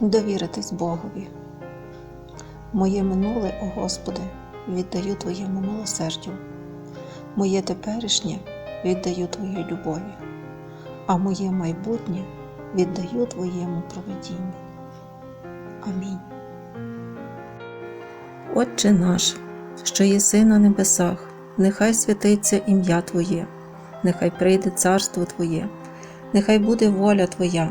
довіритись Богові. Моє минуле, о Господи, віддаю Твоєму милосердю, моє теперішнє віддаю Твоїй любові, а моє майбутнє віддаю Твоєму провидінню. Амінь. Отче наш, що єси на небесах, нехай святиться ім'я Твоє, нехай прийде царство Твоє, нехай буде воля Твоя,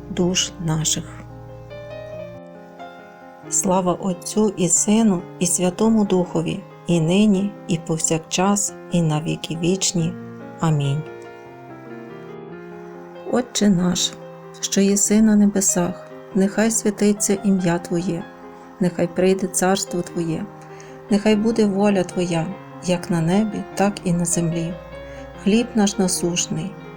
душ наших. Слава Отцю і Сину, і Святому Духові, і нині, і повсякчас, і на віки вічні. Амінь. Отче наш, що єси на небесах, нехай святиться ім'я Твоє, нехай прийде царство Твоє, нехай буде воля Твоя, як на небі, так і на землі. Хліб наш насушний,